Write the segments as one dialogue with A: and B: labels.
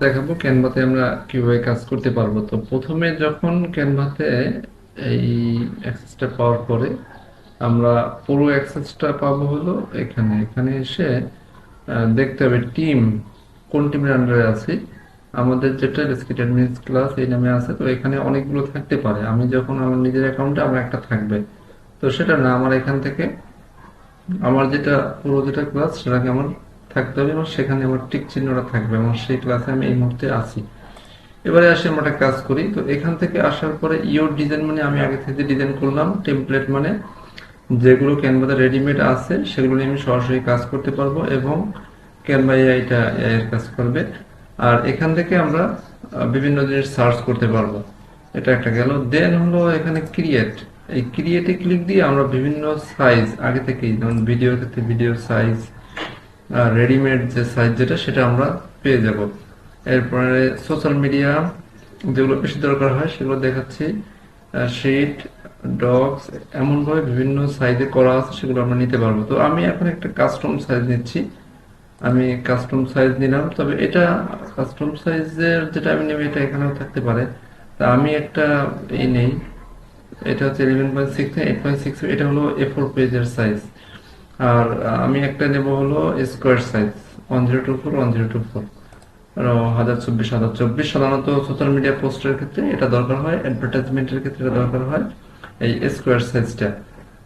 A: দেখাবো ক্যানভাতে আমরা কীভাবে কাজ করতে পারব। তো প্রথমে যখন ক্যানভাতে এই অ্যাক্সেসটা পাওয়ার পরে আমরা পুরো অ্যাক্সেসটা পাবো হলো এখানে। এখানে এসে দেখতে হবে টিম কোন টিমের আন্ডারে আছে। আমাদের যেটা রেসকিটেড মিনস ক্লাস এই নামে আছে, তো এখানে অনেকগুলো থাকতে পারে। আমি যখন আমার নিজের অ্যাকাউন্টে আমার একটা থাকবে। তো সেটা না, আমার এখান থেকে আমার যেটা পুরো যেটা ক্লাস সেটাকে আমার থাকতে হবে এবং সেখানে আমার টিক চিহ্নটা থাকবে আমার সেই ক্লাসে আমি এই মুহূর্তে আছি। এবারে আসি আমরা একটা কাজ করি। তো এখান থেকে আসার পরে ইওর ডিজাইন মানে আমি আগে থেকে ডিজাইন করলাম টেমপ্লেট মানে যেগুলো ক্যানভাতে রেডিমেড আছে, সেগুলো নিয়ে আমি সরাসরি কাজ করতে পারব এবং ক্যানভা এটা এর কাজ করবে। আর এখান থেকে আমরা বিভিন্ন জিনিস সার্চ করতে পারব। এটা একটা গেল। দেন হলো এখানে ক্রিয়েট এই ক্রিয়েটে ক্লিক দিয়ে আমরা বিভিন্ন সাইজ আগে থেকেই, যেমন ভিডিওর ক্ষেত্রে ভিডিও সাইজ রেডিমেড যে সাইজ যেটা, সেটা আমরা পেয়ে যাব। এরপরে সোশ্যাল মিডিয়া যেগুলো বেশি দরকার হয়, সেগুলো দেখাচ্ছি। শিট ডগস এমনভাবে বিভিন্ন সাইজে করা আছে, সেগুলো আমরা নিতে পারব। তো আমি এখন একটা কাস্টম সাইজ নিচ্ছি। আমি কাস্টম সাইজ নিলাম, তবে এটা কাস্টম সাইজের যেটা আমি নেব, এটা এখানেও থাকতে পারে। তা আমি একটা এই নেই। এটা হচ্ছে eleven point six eight point six এটা হলো এ ফোর পেজের সাইজ আর আমি একটা নেব হলো square size one zero two four one zero two four হাজার চব্বিশ হাজার চব্বিশ। সাধারণত সোশ্যাল মিডিয়া পোস্টের ক্ষেত্রে এটা দরকার হয় অ্যাডভার্টাইজমেন্টের ক্ষেত্রে এটা দরকার হয়, এই স্কোয়ার সাইজটা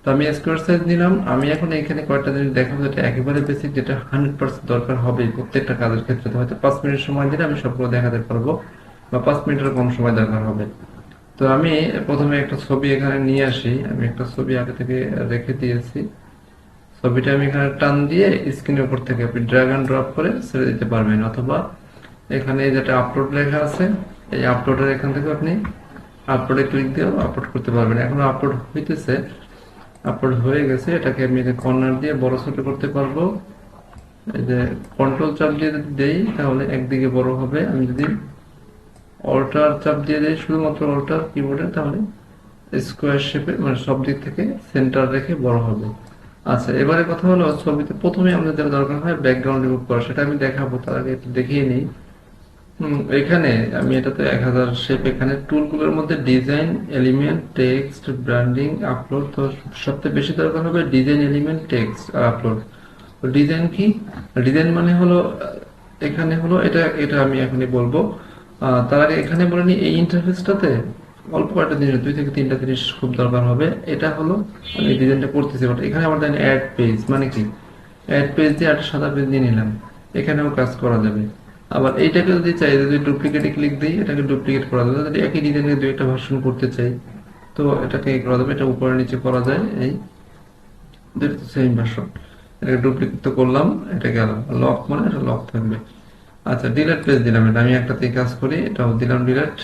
A: তো আমি স্কোয়ার সাইজ নিলাম। আমি এখন এখানে কয়েকটা জিনিস দেখাবো যেটা একেবারে বেসিক যেটা হান্ড্রেড পার্সেন্ট দরকার হবে প্রত্যেকটা কাজের ক্ষেত্রে। হয়তো পাঁচ মিনিট সময় দিলে আমি সবগুলো দেখাতে পারব, বা পাঁচ মিনিটের কম সময় দরকার হবে। তো আমি প্রথমে একটা ছবি এখানে নিয়ে আসি। আমি একটা ছবি আগে থেকে রেখে দিয়েছি। ছবিটা আমি এখানে টান দিয়ে স্ক্রিনের উপর থেকে আপনি ড্র্যাগ অ্যান্ড ড্রপ করে ছেড়ে দিতে পারবেন, অথবা এখানে যেটা আপলোড লেখা আছে, এই আপলোডের এখান থেকে আপনি আপলোডে ক্লিক দিয়েও আপলোড করতে পারবেন। এখন আপলোড হইতেছে আপলোড হয়ে গেছে, এটাকে আমি কর্নার দিয়ে বড় ছোট করতে পারব। এই যে কন্ট্রোল চাপ দিয়ে যদি দেই, তাহলে একদিকে বড় হবে। আমি যদি অল্টার চাপ দিয়ে দেই, শুধুমাত্র অল্টার কিবোর্ডে তাহলে স্কোয়ার শেপে মানে সব দিক থেকে সেন্টার রেখে বড় হবে। আচ্ছা এবারে কথা হলো ছবিতে প্রথমে আমাদের যেটা দরকার হয় ব্যাকগ্রাউন্ড রিমুভ করা, সেটা আমি দেখাবো, তার আগে একটু দেখিয়ে নিই। এখানে আমি এটাতে এক হাজার শেপ এখানে টুলগুলোর মধ্যে design element text branding upload তো সবচেয়ে বেশি দরকার হবে ডিজাইন এলিমেন্ট টেক্সট আর আপলোড ডিজাইন কি? ডিজাইন মানে হলো, এখানে হলো, এটা এটা আমি এখনই বলব। তার আগে এখানে বলে নি, এই ইন্টারফেসটাতে অল্প কয়েকটা জিনিস, দুই থেকে তিনটা জিনিস খুব দরকার হবে। এটা হলো আমি ডিজাইনটা করতেছি বাট এখানে আমার দেন অ্যাড পেজ মানে কি? অ্যাড পেজ দিয়ে একটা সাদা পেজ নিয়ে নিলাম, এখানেও কাজ করা যাবে। আবার এইটাকে যদি চাই, যদি ডুপ্লিকেটে ক্লিক দিই, এটাকে ডুপ্লিকেট করা যাবে। যদি একই ডিজাইনের দুই একটা ভার্সন করতে চাই, তো এটাকে করা যাবে? এটা উপরে নিচে করা যায়, এই দুটো সেম ভার্সন এটাকে ডুপ্লিকেট তো করলাম, এটা গেল। লক মানে এটা লক থাকবে। আচ্ছা ডিলেট পেজ দিলাম এটা, আমি একটাতেই কাজ করি, এটাও দিলাম ডিলেট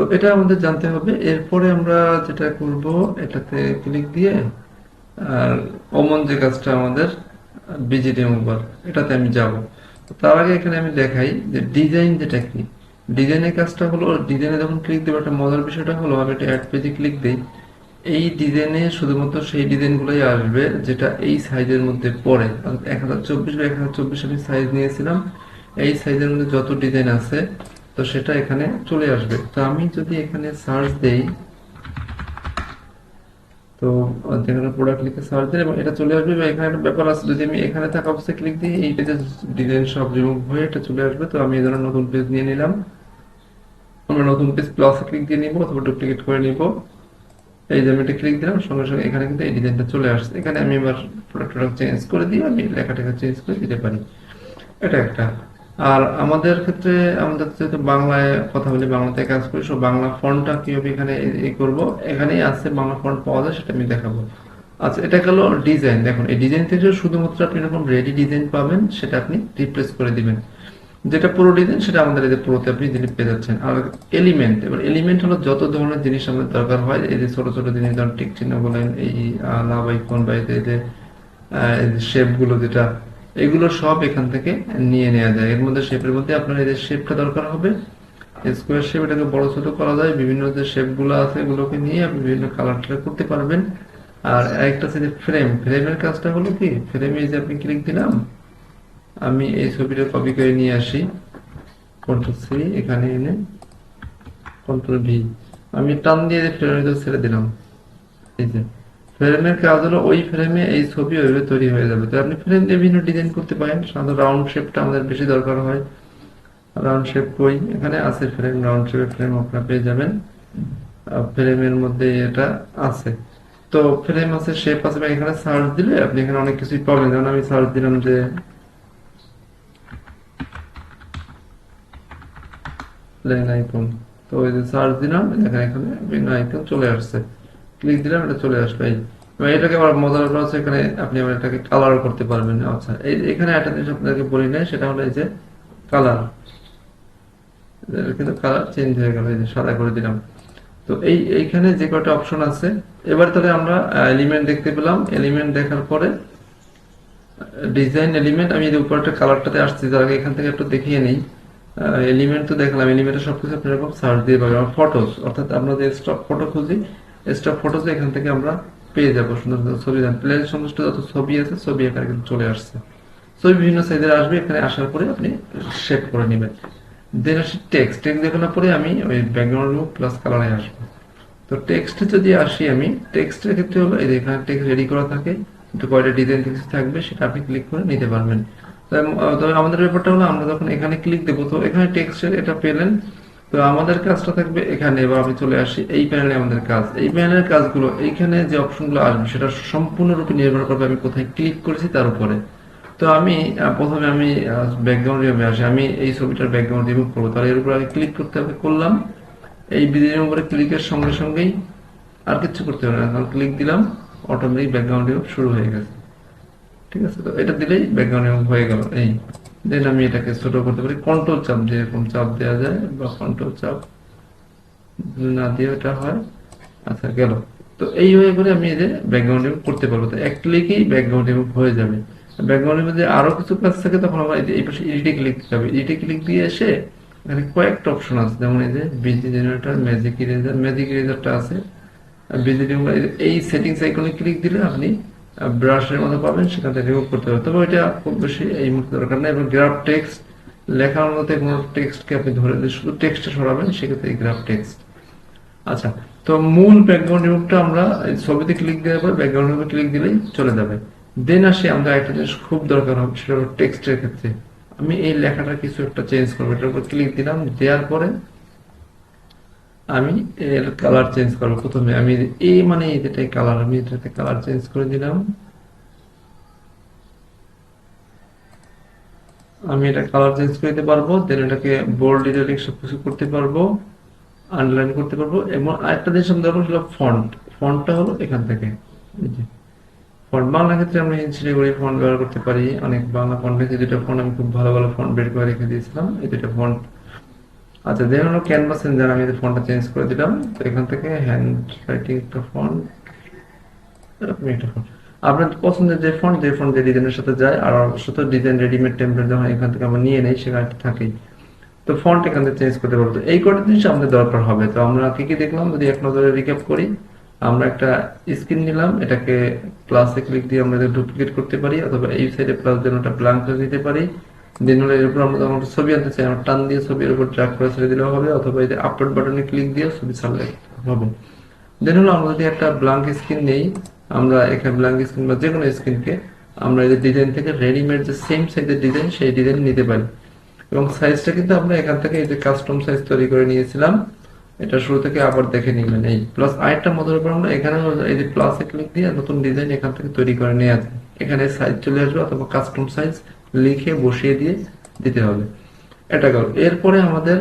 A: তো এটা আমাদের জানতে হবে। এরপরে আমরা যেটা করব, এটাতে ক্লিক দিয়ে, আর অমন যে কাজটা আমাদের বিজিডি মোবার এটাতে আমি যাব। তার আগে এখানে আমি দেখাই যে ডিজাইন যেটা কি। ডিজাইনের কাজটা হলো ডিজাইনে যখন ক্লিক দেবো, একটা মজার বিষয়টা হলো, আমি একটা অ্যাড পেজে ক্লিক দিই। এই ডিজাইনে শুধুমাত্র সেই ডিজাইনগুলোই আসবে, যেটা এই সাইজের মধ্যে পড়ে। এক হাজার চব্বিশ বা এক হাজার চব্বিশ আমি সাইজ নিয়েছিলাম। এই সাইজের মধ্যে যত ডিজাইন আছে তো সেটা এখানে চলে আসবে। তো আমি যদি এখানে সার্চ দেই, তো যেখানে প্রোডাক্ট লিখে সার্চ দিই এবং এটা চলে আসবে এবং এখানে একটা ব্যাপার আছে, যদি আমি এখানে থাকা অবস্থায় ক্লিক দিই, এই পেজে ডিজাইন সব রিমুভ হয়ে এটা চলে আসবে। তো আমি এই ধরনের নতুন পেজ নিয়ে নিলাম। আমরা নতুন পেজ প্লাসে ক্লিক দিয়ে নিব অথবা ডুপ্লিকেট করে নিব। এই যে আমি এটা ক্লিক দিলাম, সঙ্গে সঙ্গে এখানে কিন্তু এই ডিজাইনটা চলে আসছে। এখানে আমি প্রোডাক্ট প্রোডাক্ট চেঞ্জ করে দিয়ে আমি লেখাটাকে চেঞ্জ করে দিতে পারি। এটা একটা। আর আমাদের ক্ষেত্রে, আমাদের যেহেতু বাংলায় কথা বলি, বাংলাতে কাজ করি সব বাংলা ফন্টটা কীভাবে এখানে এই করব? এখানেই আছে বাংলা ফন্ট পাওয়া যায়, সেটা আমি দেখাবো। আচ্ছা এটা গেল ডিজাইন। দেখুন, এই ডিজাইন থেকে শুধুমাত্র আপনি এরকম রেডি ডিজাইন পাবেন, সেটা আপনি রিপ্লেস করে দিবেন। যেটা পুরো ডিজাইন, সেটা আমাদের এই যে পুরোতে আপনি জিনিস পেয়ে যাচ্ছেন। আর এলিমেন্ট, এবার এলিমেন্ট হলো যত ধরনের জিনিস আমাদের দরকার হয়, এই যে ছোট ছোট জিনিস ধরুন টিক চিহ্ন বলেন, এই লাভ আইকন বা এই যে- এই যে শেপগুলো যেটা এগুলো সব এখান থেকে নিয়ে নেওয়া যায়। এর মধ্যে শেপের মধ্যে আপনার যে শেপটা দরকার হবে স্কোয়ার শেপ এটাকে বড় ছোট করা যায়। বিভিন্ন যে শেপগুলো আছে এগুলোকে নিয়ে আপনি বিভিন্ন কালার করতে পারবেন। আর একটা আছে যে ফ্রেম ফ্রেমের কাজটা হলো কি? ফ্রেমে যে আপনি ক্লিক দিলাম, আমি এই ছবিটা কপি করে নিয়ে আসি। কন্ট্রোল সি এখানে এনে কন্ট্রোল ভি আমি টান দিয়ে ফ্রেমের ছেড়ে দিলাম। এই যে। ফ্রেমের কাজ হলো ওই ফ্রেমে এই ছবি ওইভাবে তৈরি হয়ে যাবে। তো আপনি ফ্রেম দিয়ে বিভিন্ন ডিজাইন করতে পারেন। সাধারণত রাউন্ড শেপটা আমাদের বেশি দরকার হয়। রাউন্ড শেপ কই? এখানে আছে ফ্রেম রাউন্ড শেপের ফ্রেম আপনারা পেয়ে যাবেন। ফ্রেমের মধ্যে এটা আছে। তো ফ্রেম আছে শেপ আছে বা এখানে সার্চ দিলে আপনি এখানে অনেক কিছুই পাবেন। যেমন আমি সার্চ দিলাম যে প্লেন আইকন তো ওই যে সার্চ দিলাম, এখানে এখানে বিভিন্ন আইকন চলে আসছে। ক্লিক দিলাম এটা চলে আসলো এই এটাকে আবার মজার ব্যাপার হচ্ছে এখানে আপনি আবার এটাকে কালার করতে পারবেন। আচ্ছা এই এখানে একটা জিনিস আপনাদেরকে বলি নাই, সেটা হলো এই যে কালার কিন্তু কালার চেঞ্জ হয়ে গেল, এই যে সাদা করে দিলাম। তো এই, এইখানে যে কয়টা অপশন আছে, এবার তাহলে আমরা এলিমেন্ট দেখতে পেলাম। এলিমেন্ট দেখার পরে ডিজাইন এলিমেন্ট আমি উপরটা কালারটাতে আসছি তার আগে এখান থেকে একটু দেখিয়ে নিই। এলিমেন্ট তো দেখলাম। এলিমেন্টের সবকিছু আপনি এরকম সার্চ দিয়ে পাবেন। ফটোস অর্থাৎ আমরা যে স্টক ফটো খুঁজি স্টক ফটোস এখান থেকে আমরা পেয়ে যাব। সুন্দর সুন্দর ছবি প্লেন সমস্ত যত ছবি আছে, ছবি এখানে কিন্তু চলে আসছে। ছবি বিভিন্ন সাইজের আসবে, এখানে আসার পরে আপনি শেপ করে নেবেন। দেন আসি টেক্সট টেক্সট দেখানোর পরে আমি ওই ব্যাকগ্রাউন্ড লুক প্লাস কালারে আসব। তো টেক্সটে যদি আসি আমি টেক্সটের ক্ষেত্রে হলো এই এখানে টেক্সট রেডি করা থাকে, একটু কয়টা ডিজাইন টেক্সট থাকবে, সেটা আপনি ক্লিক করে নিতে পারবেন। আমাদের ব্যাপারটা হলো আমরা যখন এখানে ক্লিক দেবো, তো এখানে টেক্সটের এটা পেলেন তো আমাদের কাজটা থাকবে এখানে, এবার আমি চলে আসি এই প্যানেলে আমাদের কাজ। এই প্যানেলের কাজগুলো, এইখানে যে অপশনগুলো আসবে সেটা সম্পূর্ণরূপে নির্ভর করবে আমি কোথায় ক্লিক করেছি তার উপরে। তো আমি প্রথমে আমি ব্যাকগ্রাউন্ড রিমুভে আসি। আমি এই ছবিটার ব্যাকগ্রাউন্ড রিমুভ করব। তাহলে এর উপর আগে ক্লিক করতে হবে, করলাম। এই বিদিনের উপরে ক্লিকের সঙ্গে সঙ্গেই আর কিছু করতে হবে না। কারণ ক্লিক দিলাম অটোমেটিক ব্যাকগ্রাউন্ড রিমুভ শুরু হয়ে গেছে। ঠিক আছে? তো এটা দিলেই ব্যাকগ্রাউন্ড রিমুভ হয়ে গেল। এই। দেন আমি এটাকে ছোট করতে পারি। কন্ট্রোল চাপ দিয়ে এরকম চাপ দেওয়া যায় বা কন্ট্রোল চাপ না দিয়ে এটা হয়। আচ্ছা গেল। তো এই হয়ে করে আমি যে ব্যাকগ্রাউন্ড রিমুভ করতে পারব। তো এক ক্লিকেই ব্যাকগ্রাউন্ড রিমুভ হয়ে যাবে। ব্যাকগ্রাউন্ডের মধ্যে আরও কিছু কাজ থাকে, তখন আমরা এই পাশে এডিটে ক্লিক দিতে হবে। এডিটে ক্লিক দিয়ে এসে এখানে কয়েকটা অপশন আছে। যেমন এই যে BG generator magic eraser magic ইরেজারটা আছে। বিজি এই সেটিংস আইকনে ক্লিক দিলে আপনি ব্রাশের মতো পাবেন, সেখান থেকে রিমুভ করতে হবে তবে ওইটা খুব বেশি এই মুহূর্তে দরকার নেই এবং গ্রাফ টেক্সট লেখার মধ্যে কোনো টেক্সটকে আপনি ধরে শুধু টেক্সটটা সরাবেন, সেক্ষেত্রে এই গ্রাফ টেক্সট আচ্ছা তো মূল ব্যাকগ্রাউন্ড রিমুভটা আমরা ছবিতে ক্লিক দেওয়ার পর ব্যাকগ্রাউন্ড রিমুভে ক্লিক দিলেই চলে যাবে। দেন আসে আমাদের একটা জিনিস খুব দরকার হবে, সেটা হলো টেক্সটের ক্ষেত্রে। আমি এই লেখাটা কিছু একটা চেঞ্জ করব, এটার উপর ক্লিক দিলাম, দেওয়ার পরে আমি এর কালার চেঞ্জ করব প্রথমে। আমি এই মানে যেটাই কালার আমি এটাতে কালার চেঞ্জ করে দিলাম। আমি এটা কালার চেঞ্জ করে দিতে পারব দেন এটাকে বোল্ড ইটালিক সব কিছু করতে পারব আন্ডারলাইন করতে পারব, এবং আরেকটা জিনিস আমি দরকার হলো ফন্ট ফন্টটা হলো এখান থেকে। ফন্ট বাংলা ক্ষেত্রে আমরা করে ফন্ট ব্যবহার করতে পারি। অনেক বাংলা ফন্ট রেখে দুটো ফন্ট আমি খুব ভালো ভালো ফন্ট বের করে রেখে দিয়েছিলাম। এই দুটো ফন্ট আচ্ছা দেন ক্যানভাস এনজার আমি ফন্টটা চেঞ্জ করে দিলাম, তো এখান থেকে হ্যান্ড রাইটিং একটা ফন্ট একটা আপনার পছন্দের যে ফন্ট যে ফন্ট যে ডিজাইনের সাথে যায়, আর অবশ্যই ডিজাইন রেডিমেড টেমপ্লেট যখন এখান থেকে আমরা নিয়ে নেই, সেখানে থাকেই তো ফন্ট এখান থেকে চেঞ্জ করতে পারব। এই কটা জিনিস আমাদের দরকার হবে। তো আমরা কি কি দেখলাম? যদি এক নজরে রিক্যাপ করি, আমরা একটা স্ক্রিন নিলাম, এটাকে প্লাসে ক্লিক দিয়ে আমরা ডুপ্লিকেট করতে পারি, অথবা এই সাইডে প্লাস দিয়ে ওটা ব্ল্যাঙ্ক দিতে পারি দেন এর উপর আমরা যখন ছবি আনতে চাই, আমরা টান দিয়ে ছবির উপর ট্র্যাক করে ছেড়ে দিলেও হবে, অথবা এই আপলোড বাটনে ক্লিক দিয়ে ছবি ছাড়লে হবে। দেন হলো আমরা যদি একটা ব্ল্যাঙ্ক স্ক্রিন নেই, আমরা এখানে ব্ল্যাঙ্ক স্ক্রিন বা যে কোনো স্ক্রিনকে আমরা এই ডিজাইন থেকে রেডিমেড যে সেম সাইজের ডিজাইন সেই ডিজাইন নিতে পারি। এবং সাইজটা কিন্তু আমরা এখান থেকে এই যে কাস্টম সাইজ তৈরি করে নিয়েছিলাম, এটা শুরু থেকে আবার দেখে নিবেন এই প্লাস আরেকটা মজার উপর আমরা এখানে এই যে প্লাসে ক্লিক দিয়ে নতুন ডিজাইন এখান থেকে তৈরি করে নিয়ে আসবে এখানে সাইজ চলে আসবে অথবা কাস্টম সাইজ লিখে বসিয়ে দিয়ে দিতে হবে। এটা গেল এরপরে আমাদের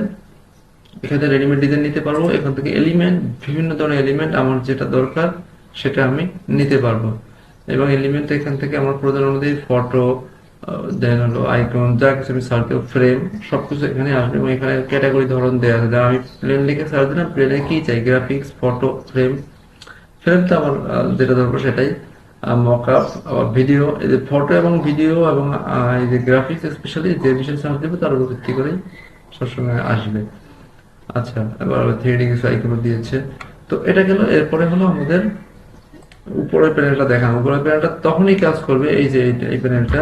A: এখানে রেডিমেড ডিজাইন নিতে পারব। এখান থেকে এলিমেন্ট বিভিন্ন ধরনের এলিমেন্ট আমার যেটা দরকার সেটা আমি নিতে পারব। এবং এলিমেন্ট এখান থেকে আমার প্রধান অনুযায়ী ফটো দেন হলো আইকন যা কিছু আমি সার্চ ফ্রেম সবকিছু এখানে আসবে এবং এখানে ক্যাটাগরি ধরন দেওয়া আছে। আমি প্লেন লিখে সার্চ দিলাম প্লেনে কি চাই? গ্রাফিক্স ফটো ফ্রেম ফ্রেম তো আমার যেটা দরকার সেটাই মকআপ ভিডিও এই যে ফটো এবং ভিডিও এবং এই যে গ্রাফিক্স স্পেশালি যে বিষয়ে সার্চ দেবে, তার উপর ভিত্তি করেই সবসময় আসবে। আচ্ছা এবার থ্রি কিছু দিয়েছে। তো এটা গেল, এরপরে হলো আমাদের উপরের প্যানেলটা দেখানো। উপরের প্যানেলটা তখনই কাজ করবে এই যে এই প্যানেলটা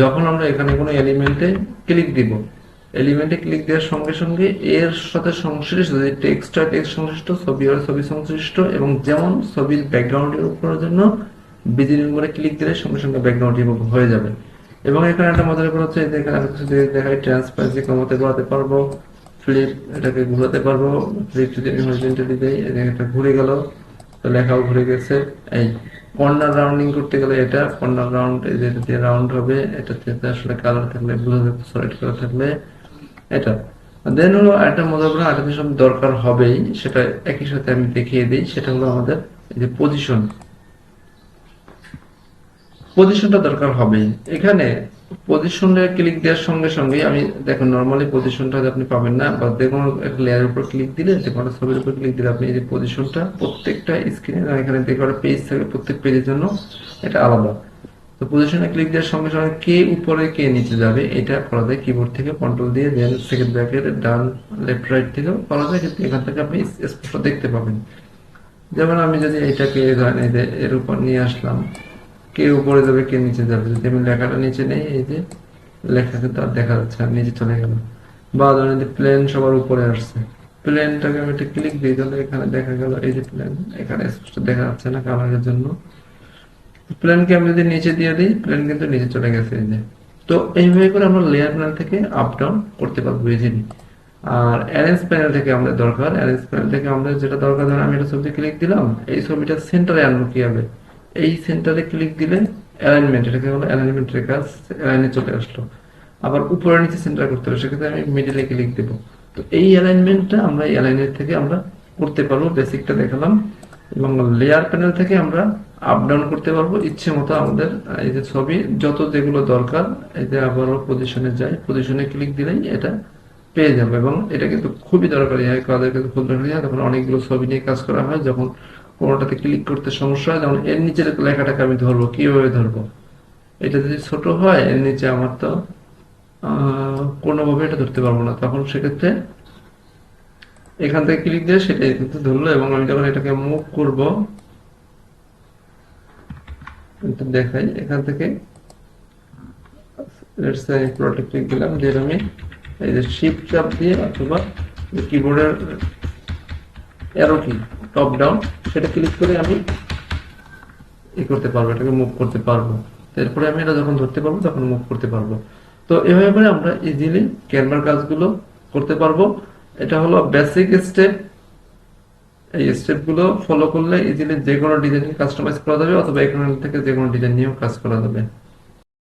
A: যখন আমরা এখানে কোনো এলিমেন্টে ক্লিক দিব। এলিমেন্টে ক্লিক দেওয়ার সঙ্গে সঙ্গে এর সাথে সংশ্লিষ্ট যদি টেক্সট টেক্সট সংশ্লিষ্ট ছবি হয় ছবি সংশ্লিষ্ট এবং যেমন ছবির ব্যাকগ্রাউন্ড রিমুভ করার জন্য বিজি করে ক্লিক দিলে সঙ্গে সঙ্গে ব্যাকগ্রাউন্ড রিমুভ হয়ে যাবে। এবং এখানে একটা মজার ব্যাপার হচ্ছে এখানে আমি কিছু দেখাই ট্রান্সপারেন্সি কমাতে বাড়াতে পারব ফ্লিপ এটাকে ঘুরাতে পারব ফ্লিপ যদি আমি ঘুরে গেল, তো লেখাও ঘুরে গেছে। এই কর্নার রাউন্ডিং করতে গেলে এটা কর্নার রাউন্ড রাউন্ড হবে আসলে কালার থাকলে ব্লু সলিড কালার থাকলে এটা। দেন হলো একটা আরেকটা জিনিস আমাদের দরকার হবেই, সেটা একই সাথে আমি দেখিয়ে দিই, সেটা হলো আমাদের এই যে পজিশন পজিশনটা দরকার হবেই এখানে পজিশনে ক্লিক দেওয়ার সঙ্গে সঙ্গে আমি দেখুন নর্মালি পজিশনটা আপনি পাবেন না, বা যে কোনো একটা লেয়ারের উপর ক্লিক দিলে, যে কোনো ছবির উপর ক্লিক দিলে আপনি এই যে পজিশনটা প্রত্যেকটা স্ক্রিনে এখানে যে কটা পেজ থাকে প্রত্যেক পেজের জন্য এটা আলাদা। তো পজিশনে ক্লিক দেওয়ার সঙ্গে সঙ্গে কে উপরে, কে নিচে যাবে, এটা করা যায় কিবোর্ড থেকে কন্ট্রোল দিয়ে দেন সেকেন্ড ব্যাকের ডান লেফট রাইট থেকেও করা যায়, কিন্তু এখান থেকে আপনি স্পষ্ট দেখতে পাবেন। যেমন আমি যদি এটাকে ধরেন এর উপর নিয়ে আসলাম কে উপরে যাবে, কে নিচে যাবে? যদি আমি লেখাটা নিচে নেই, এই যে লেখা কিন্তু আর দেখা যাচ্ছে আর নিচে চলে গেল। বা ধরেন যে প্লেন সবার উপরে আসছে। প্লেনটাকে আমি একটা ক্লিক দিই, তাহলে এখানে দেখা গেল, এই যে প্লেন এখানে স্পষ্ট দেখা যাচ্ছে না কালারের জন্য। প্লেনকে আমি যদি নিচে দিয়ে দিই প্লেন কিন্তু নিচে চলে গেছে, এই যে। তো এইভাবে করে আমরা লেয়ার প্ল্যান থেকে আপ ডাউন করতে পারব ইজিলি আর অ্যারেঞ্জ প্যানেল থেকে আমাদের দরকার অ্যারেঞ্জ প্যানেল থেকে আমাদের যেটা দরকার, ধরেন আমি একটা ছবি ক্লিক দিলাম, এই ছবিটা সেন্টারে আনব কীভাবে এই সেন্টারে ক্লিক দিলে অ্যালাইনমেন্ট এটাকে বলে অ্যালাইনমেন্টের কাজ অ্যালাইনে চলে আসলো। আবার উপরে নিচে সেন্টার করতে হবে, সেক্ষেত্রে আমি মিডিলে ক্লিক দেব। তো এই অ্যালাইনমেন্টটা আমরা এই অ্যালাইনের থেকে আমরা করতে পারব বেসিকটা দেখালাম। এবং লেয়ার প্যানেল থেকে আমরা আপ ডাউন করতে পারব। ইচ্ছে মতো আমাদের, এই যে ছবি, যত যেগুলো দরকার যে আবারও পজিশনে যাই। পজিশনে ক্লিক দিলেই এটা পেয়ে যাবে। এবং এটা কিন্তু খুবই দরকারি হয় কাদের কিন্তু খুব দরকারি হয় তখন অনেকগুলো ছবি নিয়ে কাজ করা হয়, যখন কোনোটাতে ক্লিক করতে সমস্যা হয়, যেমন এর নিচের লেখাটাকে আমি ধরবো, কীভাবে ধরবো? এটা যদি ছোট হয়, এর নিচে আমার তো কোনোভাবে এটা ধরতে পারব না। তখন সেক্ষেত্রে এখান থেকে ক্লিক দিয়ে সেটা কিন্তু ধরলো, এবং আমি যখন এটাকে মুভ করব দেখাই, এখান থেকে ক্লিক দিলাম, দিয়ে আমি এই যে শিফট চাপ দিয়ে অথবা কিবোর্ডের অ্যারো কি টপ ডাউন সেটা ক্লিক করে আমি ই করতে পারব, এটাকে মুভ করতে পারব। এরপরে আমি এটা যখন ধরতে পারব, তখন মুভ করতে পারব। তো এভাবে করে আমরা ইজিলি ক্যানভার কাজগুলো করতে পারব। এটা হলো বেসিক স্টেপ এই স্টেপগুলো ফলো করলে ইজিলি যে কোনো ডিজাইন কাস্টমাইজ করা যাবে, অথবা থেকে যে কোনো ডিজাইন নিয়েও কাজ করা যাবে।